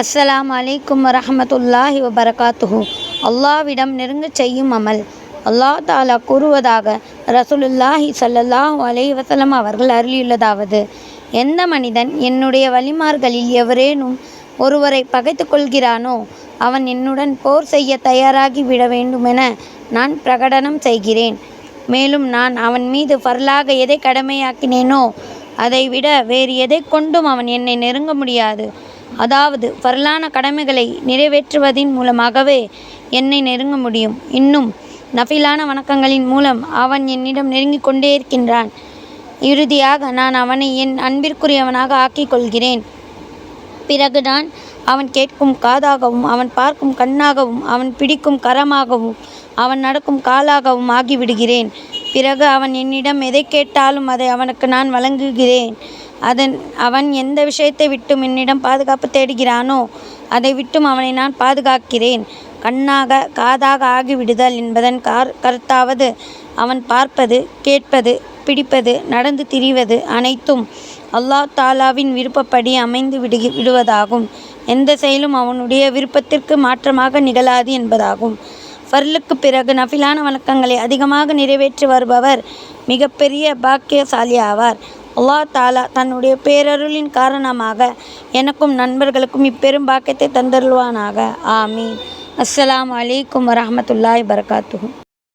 அஸ்ஸலாம் அலைக்கும் வரஹமத்துல்லாஹி வபரகாத்துஹு. அல்லாவிடம் நெருங்கச் செய்யும் அமல். அல்லாஹ் தாலா கூறுவதாக ரசூலுல்லாஹி ஸல்லல்லாஹு அலை வசலம் அவர்கள் அருளியுள்ளதாவது எந்த மனிதன் என்னுடைய வழிமார்களில் எவரேனும் ஒருவரை பகைத்து கொள்கிறானோ அவன் என்னுடன் போர் செய்ய தயாராகி விட வேண்டுமென நான் பிரகடனம் செய்கிறேன். மேலும் நான் அவன் மீது பரலாக எதை கடமையாக்கினேனோ அதை விட வேறு எதை கொண்டும் அவன் என்னை நெருங்க முடியாது. அதாவது வரலான கடமைகளை நிறைவேற்றுவதின் மூலமாகவே என்னை நெருங்க முடியும். இன்னும் நஃபிலான வணக்கங்களின் மூலம் அவன் என்னிடம் நெருங்கிக் கொண்டே இருக்கின்றான். இறுதியாக நான் அவனை என் அன்பிற்குரியவனாக ஆக்கிக் கொள்கிறேன். பிறகு நான் அவன் கேட்கும் காதாகவும் அவன் பார்க்கும் கண்ணாகவும் அவன் பிடிக்கும் கரமாகவும் அவன் நடக்கும் காலாகவும் ஆகிவிடுகிறேன். பிறகு அவன் என்னிடம் எதை கேட்டாலும் அதை அவனுக்கு நான் வழங்குகிறேன். அதன் அவன் எந்த விஷயத்தை விட்டும் என்னிடம் பாதுகாப்பு தேடுகிறானோ அதை விட்டும் அவனை நான் பாதுகாக்கிறேன். கண்ணாக காதாக ஆகிவிடுதல் என்பதன் கார் கருத்தாவது அவன் பார்ப்பது கேட்பது பிடிப்பது நடந்து திரிவது அனைத்தும் அல்லாஹ் தாலாவின் விருப்பப்படி அமைந்து விடு விடுவதாகும். எந்த செயலும் அவனுடைய விருப்பத்திற்கு மாற்றமாக நிகழாது என்பதாகும். ஃபர்லுக்கு பிறகு நஃபிலான வணக்கங்களை அதிகமாக நிறைவேற்றி வருபவர் மிகப்பெரிய பாக்கியசாலி ஆவார் அல்லா தாலா தன்னுடைய பேரருளின் காரணமாக எனக்கும் நண்பர்களுக்கும் இப்பெரும் பாக்கியத்தை தந்தருள்வானாக. ஆமீன். அஸ்ஸலாமு அலைக்கும் வரமத்துல்லாய் வரகாத்துஹு